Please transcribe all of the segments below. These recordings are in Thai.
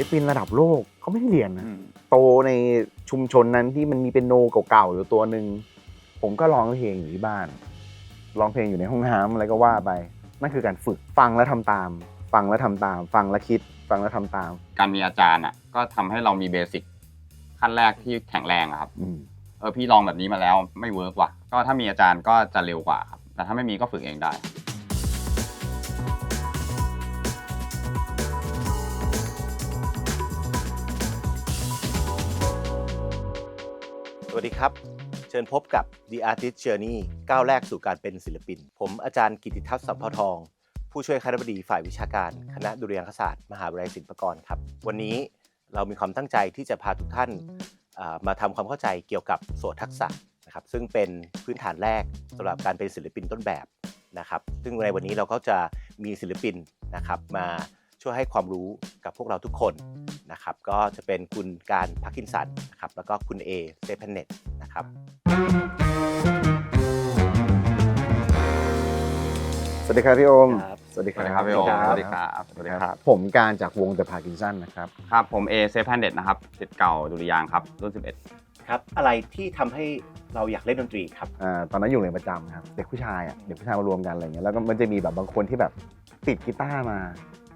ลปินระดับโลกเขาไม่ได้เรียนนะอืมโตในชุมชนนั้นที่มันมีเป็นโนเก่าๆอยู่ตัวหนึ่งผมก็ร้องเพลงอยู่ที่บ้านร้องเพลงอยู่ในห้องน้ำอะไรก็ว่าไปนั่นคือการฝึกฟังแล้วทำตาม ฟังแล้วทำตาม ฟังแล้วคิด ฟังแล้วทำตาม การมีอาจารย์อะ ก็ทำให้เรามีเบสิกขั้นแรกที่แข็งแรงอะครับอืมเออพี่ลองแบบนี้มาแล้วไม่เวิร์กว่ะก็ถ้ามีอาจารย์ก็จะเร็วกว่าครับแต่ถ้าไม่มีก็ฝึกเองได้ วัสดีครับ เชิญพบกับ The Artist Journey ก้าวแรกสู่การเป็นศิลปิน ผมอาจารย์กิติทัศน์สัมภทอง ผู้ช่วยคณบดีฝ่ายวิชาการ คณะดุริยางคศาสตร์ มหาวิทยาลัยศิลปากรครับ วันนี้เรามีความตั้งใจที่จะพาทุกท่านมาทำความเข้าใจเกี่ยวกับโสทักษะนะครับ ซึ่งเป็นพื้นฐานแรกสำหรับการเป็นศิลปินต้นแบบนะครับ ซึ่งในวันนี้เราก็จะมีศิลปินนะครับมา ช่วยให้ความรู้กับพวกเราทุกคนนะครับก็จะเป็นคุณการพักกินสันนะครับแล้วก็คุณเอเซเพนเน็ตนะครับสวัสดีครับพี่โอม ครับ สวัสดีสควัรับสดีครับพี่โอมสสวัวัสสดีดีคครัรับบสวัสดีครับ ผมการจากวง The Parkinson นะครับ ครับผมเอเซฟแพนเด็ดนะครับสิทธิ์เก่าดุริยางค์ครับ รุ่น11ครับอะไรที่ทำให้เราอยากเล่นดนตรีครับ อ่าตอนนั้นอยู่โรงเรียนประจำครับ เด็กผู้ชายอะ เด็กผู้ชายมารวมกันอะไรเงี้ย แล้วก็มันจะมีแบบบางคนที่แบบติดกีตาร์มา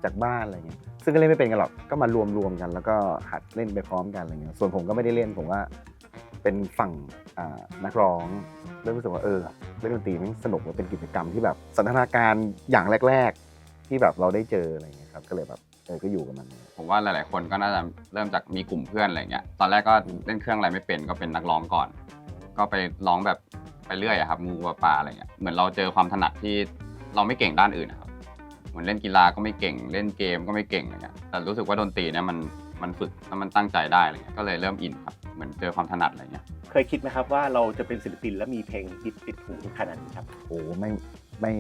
จากบ้านอะไรเงี้ยซึ่งก็เล่นไม่เป็นกันหรอกก็มารวมรวมกัน แล้วก็หัดเล่นไปพร้อมกันอะไรเงี้ยส่วนผมก็ไม่ได้เล่นผมว่าเป็นฝั่งนักร้องเริ่มรู้สึกว่าเออเล่นดนตรีมันสนุกเป็นกิจกรรมที่แบบสันทนาการอย่างแรก ๆ ที่แบบเราได้เจออะไรเงี้ยครับก็เลยแบบเออก็อยู่กับมัน ผมว่าหลาย ๆ คนก็น่าจะเริ่มจากมีกลุ่มเพื่อนอะไรเงี้ยตอนแรกก็เล่นเครื่องอะไรไม่เป็นก็เป็นนักร้องก่อน ก็ไปร้องแบบไปเรื่อยอะครับงูปลาลาอะไรเงี้ยเหมือนเราเจอความถนัดที่เราไม่เก่งด้านอื่น เหมือนเล่นกีฬาก็ไม่เก่ง เล่นเกมก็ไม่เก่งอะไรเงี้ยแต่รู้สึกว่าดนตรีเนี่ยมันมันฝึกแล้วมันตั้งใจได้อะไรเงี้ยก็เลยเริ่มอินครับเหมือนเจอความถนัดอะไรเงี้ยเคยคิดไหมครับว่าเราจะเป็นศิลปินและมีเพลงฮิตติดหูขนาดนี้ครับโอ้ไม่ไม่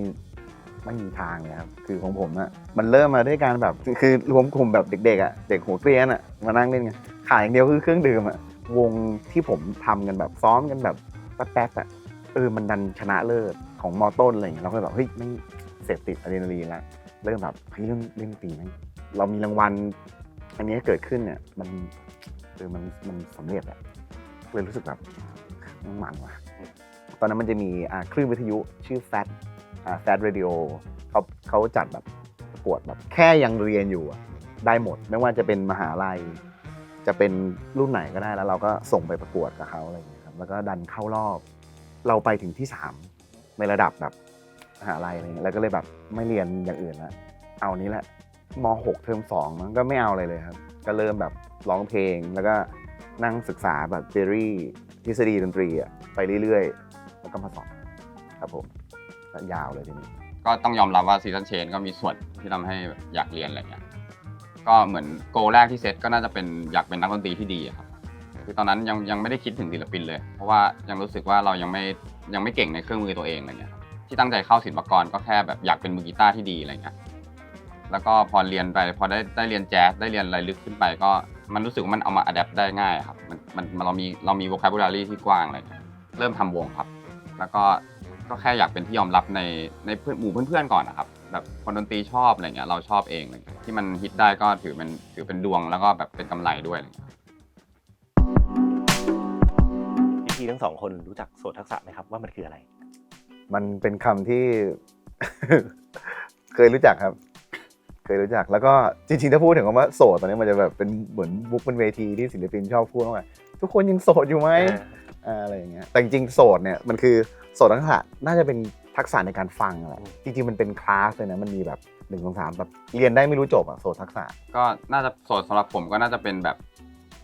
ไม่มีทางเลยครับ คือของผมอะมันเริ่มมาด้วยการแบบคือคือรวมกลุ่มแบบเด็กๆอะเด็กหัวเกรียนอะมานั่งเล่นกันขายอย่างเดียวคือเครื่องดื่มอะวงที่ผมทำกันแบบซ้อมกันแบบแป๊บๆอะเออมันดันชนะเลิศของมอต้นอะไรอย่างเงี้ยเราก็เลยแบบเฮ้ยไม่งเสพติดอะดรีนาลีนแล้ว เริ่มแบบเฮ้ยเรื่องเล่นดนตรีไหมงเรามีรางวัล อันนี้เกิดขึ้นเนี่ย มันเออมันมันสำเร็จอะเลยรู้สึกแบบมันมันว่ะตอนนั้นมันจะมีคลื่นวิทยุชื่อ Fat อ่า Fat Radio เขาเขาจัดแบบประกวดแบบแค่ยังเรียนอยู่อะได้หมด ไม่ว่าจะเป็นมหาลัย จะเป็นรุ่นไหนก็ได้แล้ว เราก็ส่งไปประกวดกับเขาอะไรอย่างเงี้ยครับแล้วก็ดันเข้ารอบ เราไปถึงที่ 3 ในระดับแบบ มหาลัยอะไรเงี้ยแล้วก็เลยแบบไม่เรียนอย่างอื่นละเอานี้แหละม .6 เทอม2มันก็ไม่เอาอะไรเลยครับ ก็เริ่มแบบร้องเพลงแล้วก็นั่งศึกษาแบบเทอรี่ทฤษฎีดนตรีอะไปเรื่อยๆ แล้วก็มาสอบครับผมยาวเลยทีนี้ ก็ต้องยอมรับว่าซีซันเชนก็มีส่วนที่ทำให้อยากเรียนอะไรเงี้ยก็เหมือนโกแรกที่เซตก็น่าจะเป็นอยากเป็นนักดนตรีที่ดีครับคือตอนนั้นยังยังไม่ได้คิดถึงศิลปินเลย เพราะว่ายังรู้สึกว่าเรายังไม่ยังไม่เก่งในเครื่องมือตัวเองอะไรเงี้ย ที่ตั้งใจเข้าศิลปากรก็แค่แบบอยากเป็นมือกีตาร์ที่ดีอะไรเงี้ยแล้วก็พอเรียนไปพอได้ได้เรียนแจ๊สได้เรียนอะไรลึกขึ้นไปก็มันรู้สึกว่ามันเอามาอัดแอปได้ง่ายครับมันมันเรามีเรามี vocabulary ที่กว้างอะไรเงี้ยเริ่มทำวงครับ แล้วก็ก็แค่อยากเป็นที่ยอมรับในในเพื่อนหมู่เพื่อนๆก่อนนะครับแบบคนดนตรีชอบอะไรเงี้ยเราชอบเองเงี้ยที่มันฮิตได้ก็ถือเป็นถือเป็นดวงแล้วก็แบบเป็นกำไรด้วยอะไรเงี้ยพี่ทั้งสองคนรู้จักโสตทักษะไหมครับว่ามันคืออะไร มันเป็นคำที่ เคยรู้จักครับ เคยรู้จัก แล้วก็จริงๆ ถ้าพูดถึงคำว่าโสดตอนนี้มันจะแบบเป็นเหมือนบุ๊กเป็นเวทีที่ศิลปินชอบพูดว่าทุกคนยังโสดอยู่ไหมอ่าอะไรอย่างเงี้ยแต่จริงๆโสดเนี่ยมันคือโสดทักษะน่าจะเป็นทักษะในการฟังแหละจริงๆมันเป็นคลาสเลยนะมันมีแบบหนึ่งสองสามแบบเรียนได้ไม่รู้จบอะโสดทักษะ ก็น่าจะโสดสำหรับผมก็น่าจะเป็นแบบ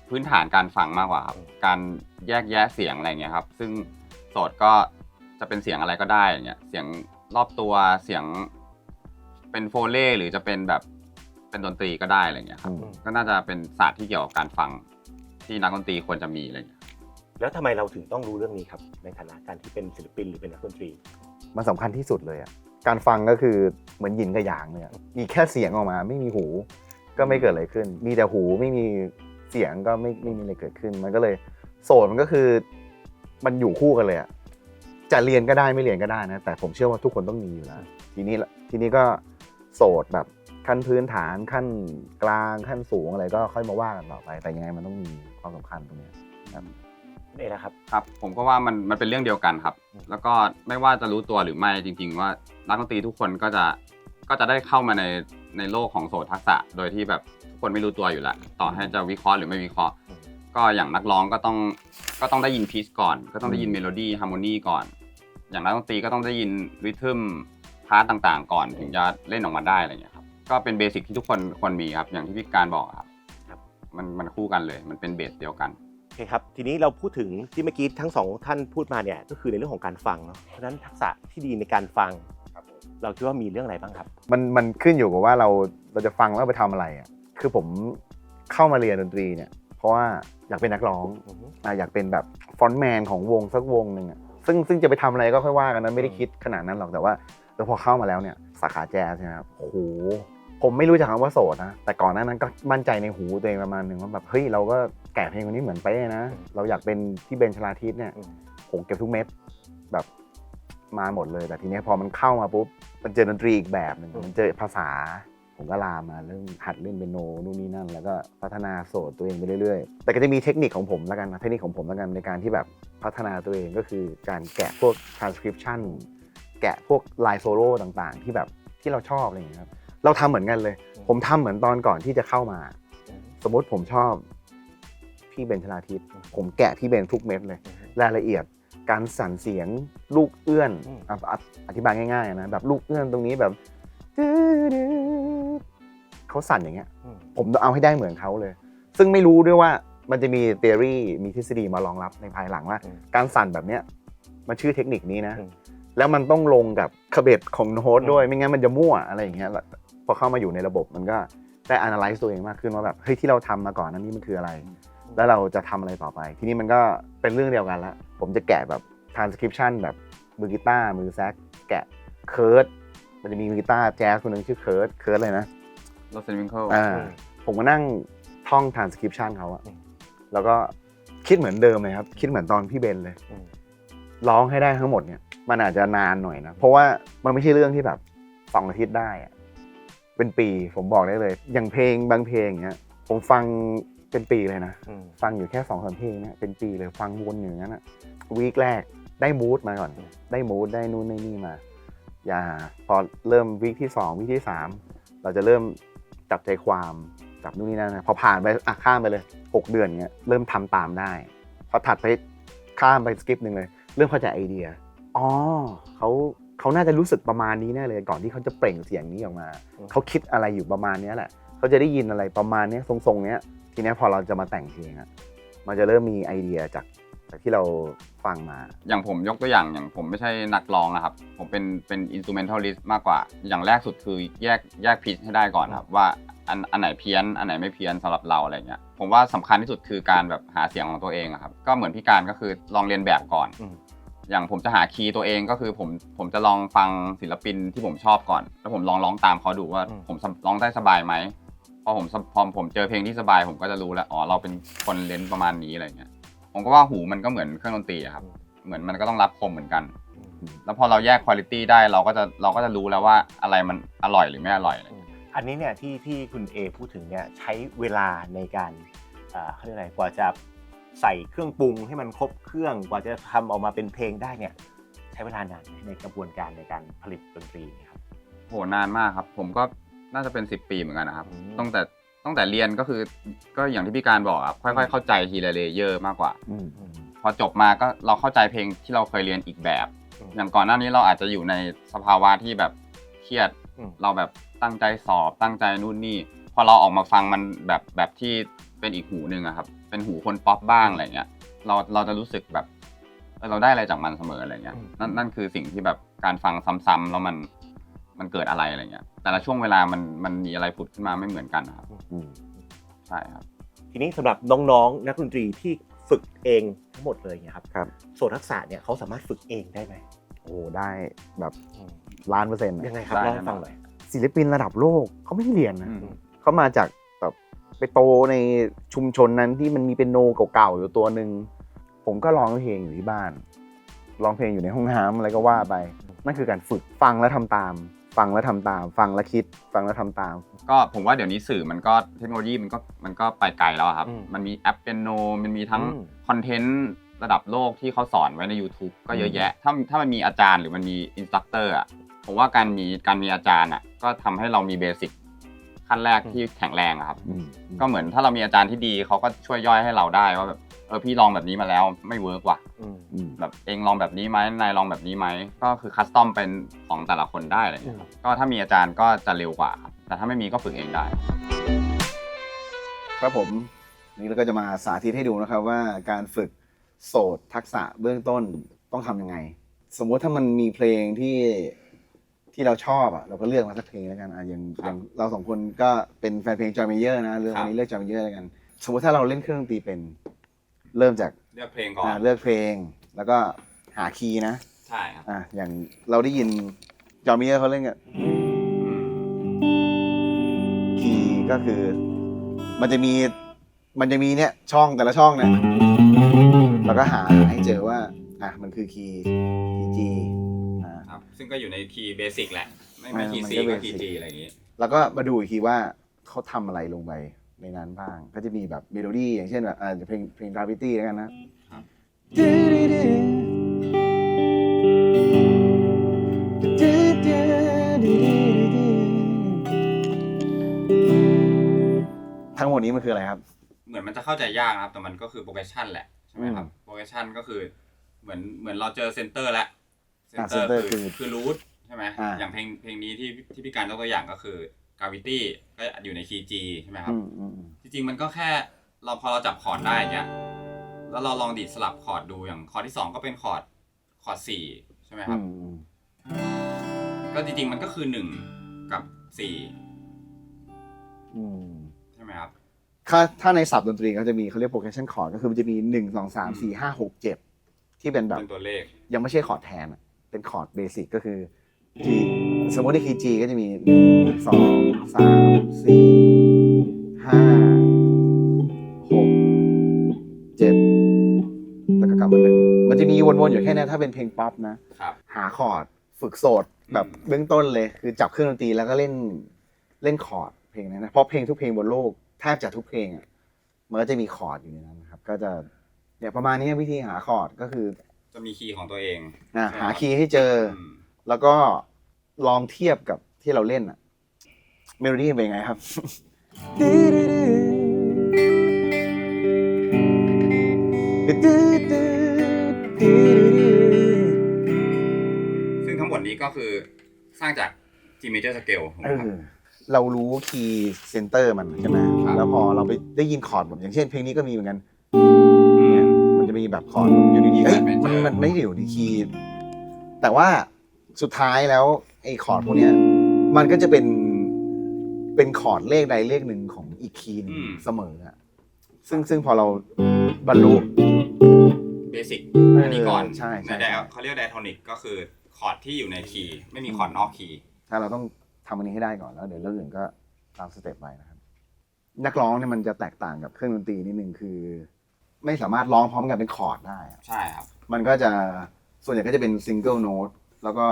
พื้นฐานการฟังมากกว่าครับการแยกแยะเสียงอะไรเงี้ยครับ ซึ่งโสดก็ จะเป็นเสียงอะไรก็ได้อย่างเงี้ยเสียงรอบตัวเสียงเป็นโฟเล่หรือจะเป็นแบบเป็นดนตรีก็ได้อะไรเงี้ยครับอืมก็น่าจะเป็นศาสตร์ที่เกี่ยวกับการฟังที่นักดนตรีควรจะมีอะไรเงี้ยแล้วทำไมเราถึงต้องรู้เรื่องนี้ครับ ในฐานะการที่เป็นศิลปินหรือเป็นนักดนตรี มันสำคัญที่สุดเลยอะการฟังก็คือเหมือนหยินกับหยางเลยอะมีแค่เสียงออกมา ไม่มีหู ก็ไม่เกิดอะไรขึ้น มีแต่หูไม่มีเสียงก็ไม่ไม่มีอะไรเกิดขึ้น มันก็เลย โสดมันก็คือ มันอยู่คู่กันเลยอะ จะเรียนก็ได้ไม่เรียนก็ได้นะ แต่ผมเชื่อว่าทุกคนต้องมีอยู่แล้ว ทีนี้ละทีนี้ก็โสดแบบขั้นพื้นฐานขั้นกลางขั้นสูงอะไรก็ค่อยมาว่ากันต่อไป แต่ยังไงมันต้องมีความสำคัญตรงเนี้ยครับเอะนะครับครับ ผมก็ว่ามันมันเป็นเรื่องเดียวกันครับอืมแล้วก็ไม่ว่าจะรู้ตัวหรือไม่จริง ๆ ว่านักดนตรีทุกคนก็จะก็จะได้เข้ามาในในโลกของโสตทักษะ โดยที่แบบทุกคนไม่รู้ตัวอยู่แล้วต่อให้จะวิเคราะห์หรือไม่วิเคราะห์ ก็อย่างนักร้องก็ต้องก็ต้องได้ยินพีซก่อน ก็ต้องได้ยินเมโลดี้ฮาร์โมนีก่อน อย่างนักดนตรีก็ต้องได้ยินริทึมพาร์ตต่างๆ ก่อนถึงจะเล่นออกมาได้อะไรอย่างเงี้ยครับก็เป็นเบสิกที่ทุกคนควรมีครับอย่างที่พี่การบอกครับครับมันมันคู่กันเลยมันเป็นเบสเดียวกันโอเคครับทีนี้เราพูดถึงที่เมื่อกี้ทั้งสองท่านพูดมาเนี่ยก็คือในเรื่องของการฟังเนาะเพราะฉะนั้นทักษะที่ดีในการฟัง เราคิดว่ามีเรื่องอะไรบ้างครับ มันมันขึ้นอยู่กับว่าเราเราจะฟังแล้วไปทำอะไรอะคือผมเข้ามาเรียนดนตรีเนี่ยเพราะว่าอยากเป็นนักร้องอือฮึอะอยากเป็นแบบฟรอนต์แมนของวงสักวงหนึ่งอะ ซึ่งซึ่งจะไปทำอะไรก็ค่อยว่ากันนะไม่ได้คิดขนาดนั้นหรอกแต่ว่าเออพอเข้ามาแล้วเนี่ยสาขาแจ๊สเนยครับโอ้โหผมไม่รู้จักคำว่าโสดนะแต่ก่อนหน้านั้นก็มั่นใจในหูตัวเองประมาณหนึ่งว่าแบบเฮ้ยเราก็แก่เพลงคนนี้เหมือนไปะนะ เราอยากเป็นที่เบนชลาทิศเนี่ยอืมผมเก็บทุกเม็ดแบบมาหมดเลยแต่ทีเนี้ยพอมันเข้ามาปุ๊บมันเจอดนตรีอีกแบบหนึ่งอืมมันเจอภาษา ผมก็ลามมาเรื่องหัดเล่นเปียโนนู่นนี่นั่น แล้วก็พัฒนาโสดตัวเองไปเรื่อยๆ แต่ก็จะมีเทคนิคของผมแล้วกันนะเทคนิคของผมแล้วกันในการที่แบบพัฒนาตัวเองก็คือการแกะพวก transcription แกะพวกลายโซโล่ต่างๆ ที่แบบที่เราชอบอะไรอย่างเงี้ยครับเราทำเหมือนกันเลย ผมทำเหมือนตอนก่อนที่จะเข้ามา สมมติผมชอบพี่เบนชลาทิศผมแกะพี่เบนทุกเม็ดเลยรายละเอียดการสั่นเสียงลูกเอื้อนอืมอะอะอธิบายง่ายๆนะแบบลูกเอื้อนตรงนี้แบบ เขาสั่นอย่างเงี้ย อืมผมต้องเอาให้ได้เหมือนเขาเลย ซึ่งไม่รู้ด้วยว่ามันจะมี t ท e o รีมีทฤษฎีมารองรับในภายหลังว่า อืม การสั่นแบบเนี้ยมันชื่อเทคนิคนี้นะ อืมแล้วมันต้องลงกับคาเบตของโน้ตด้วย ไม่งั้นมันจะมั่วอะไรอย่างเงี้ยแล้วพอเข้ามาอยู่ในระบบมันก็ได้ analyze ตัวเองมากขึ้นว่าแบบเฮ้ยที่เราทำมาก่อนนั้นนี่มันคืออะไรแล้วเราจะทำอะไรต่อไป ทีนี้มันก็เป็นเรื่องเดียวกันละผมจะแกะแบบ transcription แบบมือกีตาร์มือแซกแกะเคิร์ด มันจะมีมือกีตาร์แจ๊สคนหนึ่งชื่อเคิร์ดเคิร์ดเลยนะโรเซนวิงเคิลอ่าอืมผมก็นั่งท่อง transcription เขาอะอืมแล้วก็คิดเหมือนเดิมเลยครับ คิดเหมือนตอนพี่เบนเลยอืมร้องให้ได้ทั้งหมดเนี่ย มันอาจจะนานหน่อยนะ เพราะว่ามันไม่ใช่เรื่องที่แบบสองอาทิตย์ได้อะเป็นปีผมบอกได้เลย อย่างเพลงบางเพลงอย่างเงี้ย ผมฟังเป็นปีเลยนะอืมฟังอยู่แค่สองสามเพลงเนี่ยเป็นปีเลยฟังวนอยู่อย่างนั้นอะวีคแรกได้มูดมาก่อน ได้มูดได้นู่นได้นี่มา อย่าพอเริ่มวีคที่สองวีคที่สามเราจะเริ่มจับใจความจับนู่นนี่นั่นนะพอผ่านไปอะข้ามไปเลยหกเดือนเงี้ยเริ่มทำตามได้ พอถัดไปข้ามไปสกิปหนึ่งเลย เริ่มเข้าใจไอเดียอ๋อเขาเขาน่าจะรู้สึกประมาณนี้แน่เลยก่อนที่เขาจะเปล่งเสียงนี้ออกมาอืมเขาคิดอะไรอยู่ประมาณเนี้ยแหละ เขาจะได้ยินอะไรประมาณเนี้ยทรงๆเนี้ยทีเนี้ยพอเราจะมาแต่งเพลงอะมันจะเริ่มมีไอเดียจาก จากที่เราฟังมา อย่างผมยกตัวอย่างอย่างผมไม่ใช่นักร้องนะครับ ผมเป็นเป็นอินสตูเมนทัลลิสต์มากกว่า อย่างแรกสุดคือแยกแยกพิชให้ได้ก่อนครับว่าอันอันไหนเพี้ยนอันไหนไม่เพี้ยนสำหรับเราอะไรเงี้ยผมว่าสำคัญที่สุดคือการแบบหาเสียงของตัวเองอะครับก็เหมือนพี่การก็คือลองเรียนแบบก่อนอืมอย่างผมจะหาคีย์ตัวเองก็คือผมผมจะลองฟังศิลปินที่ผมชอบก่อน แล้วผมลองร้องตามเขาดูว่าอืมผมร้องได้สบายไหมพอผมพอผมเจอเพลงที่สบายผมก็จะรู้แล้วอ๋อเราเป็นคนเลนส์ประมาณนี้อะไรเงี้ย ผมก็ว่าหูมันก็เหมือนเครื่องดนตรีอะครับ เหมือนมันก็ต้องรับคมเหมือนกัน แล้วพอเราแยกคุณ i t y ได้เราก็จะเราก็จะรู้แล้วว่าอะไรมันอร่อยหรือไม่อร่อยอะไรเงี้ยอันนี้เนี่ยที่ที่คุณเอพูดถึงเนี่ยใช้เวลาในการอ่าเขาเรียกอะไรกว่าจะใส่เครื่องปรุงให้มันครบเครื่องกว่าจะทำออกมาเป็นเพลงได้เนี่ยใช้เวลานานไหมในกระบวนการในการผลิตดนตรีเนี่ยครับ โหนานมากครับ ผมก็น่าจะเป็น10ปีเหมือนกันนะครับ อืม ตั้งแต่ ตั้งแต่เรียนก็คือก็อย่างที่พี่การบอกครับค่อยๆ เข้าใจทีละเลเยอร์มากกว่าอืมอืม พอจบมาก็เราเข้าใจเพลงที่เราเคยเรียนอีกแบบ อืมอย่างก่อนหน้านี้เราอาจจะอยู่ในสภาวะที่แบบเครียด อืม เราแบบตั้งใจสอบตั้งใจนู่นนี่พอเราออกมาฟังมันแบบแบบที่เป็นอีกหูหนึ่งอะครับ เป็นหูคนป๊อปบ้างอะไรเงี้ย เราเราจะรู้สึกแบบเออเราได้อะไรจากมันเสมออะไรเงี้ยอืมนั่นนั่นคือสิ่งที่แบบการฟังซ้ำๆแล้วมัน มันเกิดอะไรอะไรเงี้ยแต่ละช่วงเวลามันมันมีอะไรผุดขึ้นมาไม่เหมือนกันนะครับอืมใช่ครับ ทีนี้สำหรับน้องๆ นักดนตรีที่ฝึกเองทั้งหมดเลยเนี่ยครับครับโสตทักษะเนี่ยเขาสามารถฝึกเองได้ไหมโอ้ได้แบบล้านเปอร์เซ็นต์ยังไงครับได้ เล่าให้ฟังหน่อย ศิลปินระดับโลกเขาไม่ได้เรียนนะ อืม เขามาจากแบบไปโตในชุมชนนั้นที่มันมีเป็นโนเก่าๆอยู่ตัวหนึ่งผมก็ร้องเพลงอยู่ที่บ้านร้องเพลงอยู่ในห้องน้ำอะไรก็ว่าไป นั่นคือการฝึกฟังแล้วทำตาม ฟังแล้วทำตาม ฟังแล้วคิด ฟังแล้วทำตาม ก็ผมว่าเดี๋ยวนี้สื่อมันก็เทคโนโลยีมันก็มันก็ไปไกลแล้วอะครับ อืมมันมีแอปเปียโน มันมีทั้งอืมคอนเทนต์ระดับโลกที่เขาสอนไว้ใน YouTube ก็เยอะแยะ ถ้าถ้ามันมีอาจารย์หรือมันมีอินสตัคเตอร์อะผมว่าการมีการมีอาจารย์อะก็ทำให้เรามีเบสิกขั้นแรกที่แข็งแรงอะครับ ก็เหมือนถ้าเรามีอาจารย์ที่ดีเขาก็ช่วยย่อยให้เราได้ว่าแบบเออพี่ลองแบบนี้มาแล้วไม่เวิร์กว่ะ อืม อืม แบบเองลองแบบนี้ไหมนายลองแบบนี้ไหมก็คือคัสตอมเป็นของแต่ละคนได้อะไรอย่างเลยครับก็ถ้ามีอาจารย์ก็จะเร็วกว่าครับแต่ถ้าไม่มีก็ฝึกเองได้ ครับผมนี่เราก็จะมาสาธิตให้ดูนะครับว่าการฝึกโสดทักษะเบื้องต้นต้องทำยังไง สมมุติถ้ามันมีเพลงที่ที่เราชอบอะเราก็เลือกมาสักเพลงแล้วกันอะอย่างครับอย่างเราสองคนก็เป็นแฟนเพลงจอยเมเยอร์นะเรื่องครับอันนี้เลือกจอยเมเยอร์แล้วกัน สมมุติถ้าเราเล่นเครื่องดนตรีเป็น เริ่มจากเลือกเพลงก่อน อ่าเลือกเพลง แล้วก็หาคีย์นะ ใช่ครับ อะอย่างเราได้ยินจอยเมเยอร์เขาเล่นกับคีย์ก็คือ มันจะมีมันจะมีเนี่ยช่องแต่ละช่องเนี่ยเราก็หาให้เจอว่าอะมันคือคีย์คีย์จีอ่า ครับ ซึ่งก็อยู่ในคีย์เบสิกแหละ ไม่ไม่อ่าคีย์มันซีก็ก็ basic คีย์จีอะไรอย่างงี้ แล้วก็มาดูอีกทีว่าเขาทำอะไรลงไปในนั้นบ้าง ก็จะมีแบบเมโลดี้อย่างเช่นแบบอ่าเพลงเพลง Gravity แล้วกันนะครับ ทั้งหมดนี้มันคืออะไรครับ เหมือนมันจะเข้าใจยากนะครับ แต่มันก็คือโปรเกชันแหละใช่ไหมครับโปรเกชันก็คือเหมือนเหมือนเราเจอเซนเตอร์แล้วเซนเตอร์ center คือคือคือรูทใช่ไหมอ่า อย่างเพลงเพลงนี้ที่ที่พี่การยกตัวอย่างก็คือ gravity ก็อยู่ในคีย์ G ใช่ไหมครับ อืมอืมอืมจริงๆมันก็แค่เราพอเราจับคอร์ดได้เนี่ย แล้วเราลองดีดสลับคอร์ดดูอย่างคอร์ดที่สองก็เป็นคอร์ดคอร์ดสี่ใช่ไหมครับอืมอืมก็จริงๆมันก็คือหนึ่งกับสี่อืมใช่ไหมครับถ้าถ้าในศัพท์ดนตรีเขาจะมีเขาเรียก progression chord ก็คือมันจะมีหนึ่งสองสามสี่ห้าหกเจ็ดที่เป็นแบบเป็นตัวเลข ยังไม่ใช่คอร์ดแทนอะเป็นคอร์ดเบสิกก็คือ G สมมติในคีย์ G ก็จะมีหนึ่งสองสามสี่ วนๆอยู่แค่เนี้ยถ้าเป็นเพลงป๊อปนะ ครับ หาคอร์ดฝึกโสดแบบเบื้องต้นเลย คือจับเครื่องดนตรีแล้วก็เล่นเล่นคอร์ดเพลงนั้นนะเพราะเพลงทุกเพลงบนโลกแทบจะทุกเพลงอะมันก็จะมีคอร์ดอยู่ในนั้นนะครับ ก็จะเนี่ยประมาณนี้วิธีหาคอร์ดก็คือจะมีคีย์ของตัวเองอะใช่หารับคีย์ให้เจออมแล้วก็ลองเทียบกับที่เราเล่นอะเมโลดี้เป็นไงครับ ก็คือสร้างจาก G major scale ถูกไหเอมครับอเรารู้คีย์เซนเตอร์มันใช่ไหมครับ แล้วพอเราไปได้ยินคอร์ดแบบอย่างเช่นเพลงนี้ก็มีเหมือนกัน เนี่ย มันจะมีแบบคอร์ดอยู่ดีๆเอ้ยมันมันไม่ได้อยู่ในคีย์แต่ว่าสุดท้ายแล้วไอ้คอร์ดพวกเนี้ย มันก็จะเป็นเป็นคอร์ดเลขใดเลขหนึ่งของอีกคีย์หนึงอืม เสมออะซึ่งซึ่งพอเราบรรลุ เบสิกเอออันนี้ก่อนใช่ใช่ ในไดเขาเรียกไดโทนิกก็คือ คอร์ดที่อยู่ในคีย์ไม่มีคอร์ดนอกคีย์ถ้าเราต้องทำอันนี้ให้ได้ก่อนแล้ว เดี๋ยวเรื่องอื่นก็ตามสเต็ปไปนะครับ นักร้องเนี่ยมันจะแตกต่างกับเครื่องดนตรีนิดนึงคือ ไม่สามารถร้องพร้อมกันเป็นคอร์ดได้อะใช่ครับ มันก็จะส่วนใหญ่ก็จะเป็นซิงเกิลโน้ตแล้วก็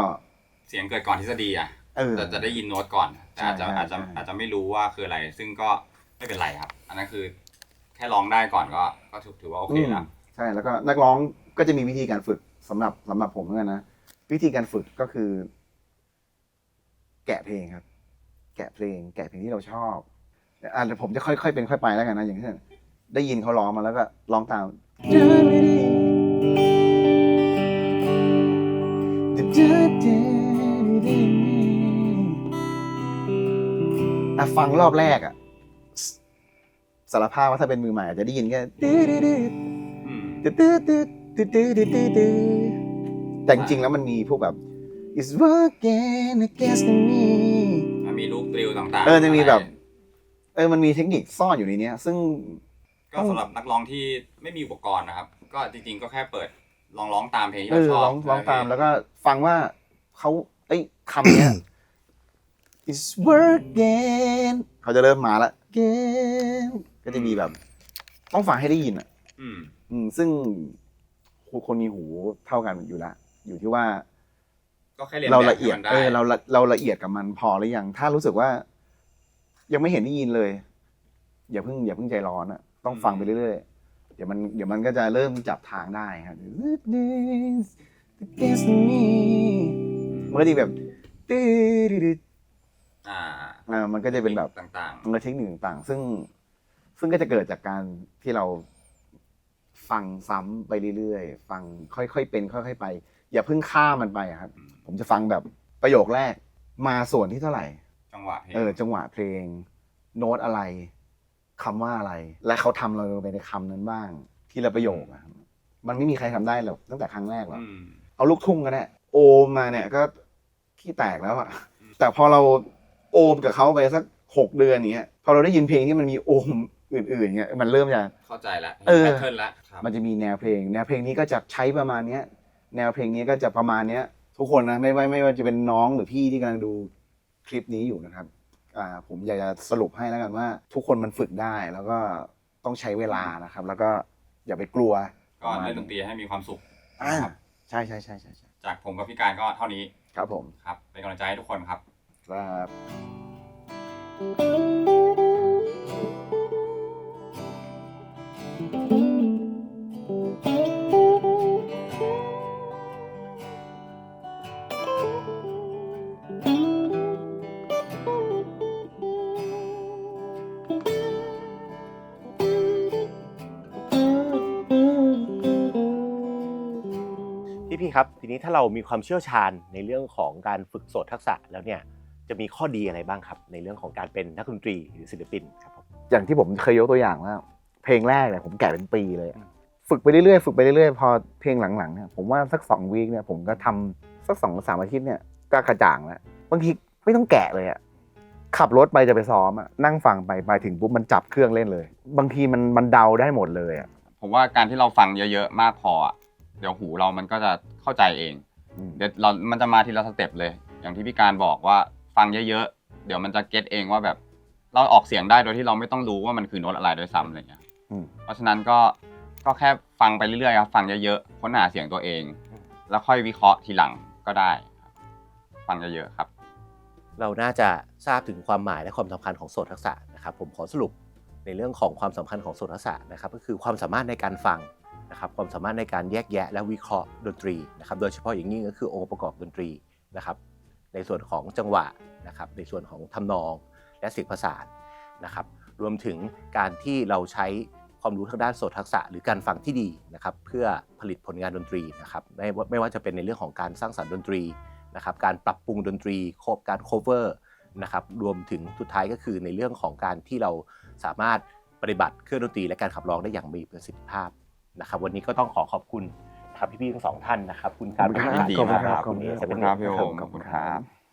เสียงเกิดก่อนทฤษฎีอะเออ จะจะได้ยินโน้ตก่อน แต่อาจจะใช่ใช่อาจจะใช่ อาจจะไม่รู้ว่าคืออะไร ซึ่งก็ไม่เป็นไรครับ อันนั้นคือแค่ร้องได้ก่อนก็ก็ถือถือว่าโอเคแล้วใช่แล้วก็นักร้องก็จะมีวิธีการฝึกสำหรับสำหรับผมเหมือนกันนะ วิธีการฝึกก็คือ แกะเพลงครับ แกะเพลง แกะเพลงที่เราชอบอ่าเดี๋ยวผมจะค่อยๆเป็นค่อยไปแล้วกันนะอย่างเช่นได้ยินเขาร้องมาแล้วก็ร้องตาม อะฟังรอบแรกอะสารภาพว่าถ้าเป็นมือใหม่อาจจะได้ยินแค่ แต่จริงๆแล้วมันมีพวกแบบ is working against me มันมีลูกตริวต่างๆเออจะมีแบบ เออมันมีเทคนิคซ่อนอยู่ในเนี้ย ซึ่งก็สำหรับนักร้องที่ไม่มีอุปกรณ์นะครับ ก็จริงๆก็แค่เปิดลองร้องตามเพลงที่เอเราอชอบร้องร้องตามแล้วก็ฟังว่าเขาเอ้ยคำเนี้ย is working เขาจะเริ่มมาละ again ก็จะมีแบบ ต้องฟังให้ได้ยินอะอืมอืมซึ่งคนมีหูเท่ากันอยู่ละ อยู่ที่ว่า ก็แค่เรียนเราแบบละเอียดให้มันได้เออเราละเราละเอียดกับมันพอหรือยังถ้ารู้สึกว่า ยังไม่เห็นได้ยินเลย อย่าเพิ่งอย่าเพิ่งใจร้อนอะต้องฟังไปเรื่อยๆเดี๋ยวมันเดี๋ยวมันก็จะเริ่มจับทางได้ครับ Witness the destiny มันก็จะแบบตื้อๆอ่าๆอ่ามันก็จะเป็นแบบ ต่าง มันก็เทคนิคต่างๆ ซึ่งซึ่งก็จะเกิดจากการที่เราฟังซ้ำไปเรื่อยๆ ฟังค่อยๆเป็น ค่อย ๆ ไป อย่าเพิ่งข้ามมันไปอะครับ ผมจะฟังแบบประโยคแรก มาส่วนที่เท่าไหร่ๆจังหวะเพลงเออ จังหวะเพลง โน้ตอะไรคำว่าอะไร และเขาทำเราไปในคำนั้นบ้าง ทีละประโยคอะครับมันไม่มีใครทำได้หรอกตั้งแต่ครั้งแรกหรอก อืม เอาลูกทุ่งกันแน่โอมมาเนี่ยก็ขี้แตกแล้วอะแต่พอเราโอมกับเขาไปสักหกเดือนเนี้ยพอเราได้ยินเพลงที่มันมีโอมอื่นๆเงี้ยมันเริ่มจะ เข้าใจละเออ แพทเทิร์นละครับมันจะมีแนวเพลง แนวเพลงนี้ก็จะใช้ประมาณเนี้ย แนวเพลงนี้ก็จะประมาณเนี้ย ทุกคนนะไม่ว่าไม่ว่าจะเป็นน้องหรือพี่ที่กำลังดูคลิปนี้อยู่นะครับอ่าผมอยากจะสรุปให้แล้วกันว่า ทุกคนมันฝึกได้แล้วก็ต้องใช้เวลานะครับ แล้วก็อย่าไปกลัวก็เล่นดนตรีให้มีความสุขอ่าครับใช่ใช่ใช่ใช่ใช่จากผมกับพี่การก็เท่านี้ครับผมครับเป็นกำลังใจให้ทุกคนครับครับ ทีนี้ถ้าเรามีความเชี่ยวชาญในเรื่องของการฝึกโสดทักษะแล้วเนี่ยจะมีข้อดีอะไรบ้างครับ ในเรื่องของการเป็นนักดนตรีหรือศิลปินครับผมอย่างที่ผมเคยยกตัวอย่างว่า เพลงแรกเนี่ยผมแกะเป็นปีเลยอะฝึกไปเรื่อยๆฝึกไปเรื่อยๆพอเพลงหลังๆเนี่ยผมว่าสักสองวีคเนี่ยผมก็ทำสักสองสามอาทิตย์เนี่ยก็กระจ่างแล้วบางทีไม่ต้องแกะเลยอะขับรถไปจะไปซ้อมอะนั่งฟังไปไปถึงปุ๊บมันจับเครื่องเล่นเลย บางทีมันมันเดาได้หมดเลยอะผมว่าการที่เราฟังเยอะๆมากพออะ เดี๋ยวหูเรามันก็จะเข้าใจเอง อืมเดี๋ยวเรามันจะมาทีละสเต็ปเลย อย่างที่พี่การบอกว่าฟังเยอะๆ เดี๋ยวมันจะเก็ตเองว่าแบบเราออกเสียงได้โดยที่เราไม่ต้องรู้ว่ามันคือโน้ตอะไรด้วยซ้ำอะไรเงี้ย อืม เพราะฉะนั้นก็ก็แค่ฟังไปเรื่อยๆครับฟังเยอะๆค้นหาเสียงตัวเอง แล้วค่อยวิเคราะห์ทีหลังก็ได้ครับฟังเยอะๆครับ เราน่าจะทราบถึงความหมายและความสำคัญของโสดทักษะนะครับผมขอสรุปในเรื่องของความสำคัญของโสดทักษะนะครับก็คือความสามารถในการฟัง นะครับความสามารถในการแยกแยะและวิเคราะห์ดนตรีนะครับ โดยเฉพาะอย่างยิ่งก็คือองค์ประกอบดนตรีนะครับ ในส่วนของจังหวะนะครับ ในส่วนของทำนองและเสียงประสานนะครับ รวมถึงการที่เราใช้ความรู้ทางด้านโสตทักษะ หรือการฟังที่ดีนะครับ เพื่อผลิตผลงานดนตรีนะครับไม่ว่าไม่ว่าจะเป็นในเรื่องของการสร้างสรรค์ดนตรีนะครับ การปรับปรุงดนตรีโคบการ cover นะครับรวมถึงสุดท้ายก็คือในเรื่องของการที่เราสามารถปฏิบัติเครื่องดนตรีและการขับร้องได้อย่างมีประสิทธิภาพ นะครับ วันนี้ก็ต้องขอขอบคุณนะครับพี่ๆทั้งสองท่านนะครับ คุณการขอบคุณครับยินดีมากครับขอบคุณครับเอเซเว่นขอบคุณครับพี่โอมขอบคุณครับ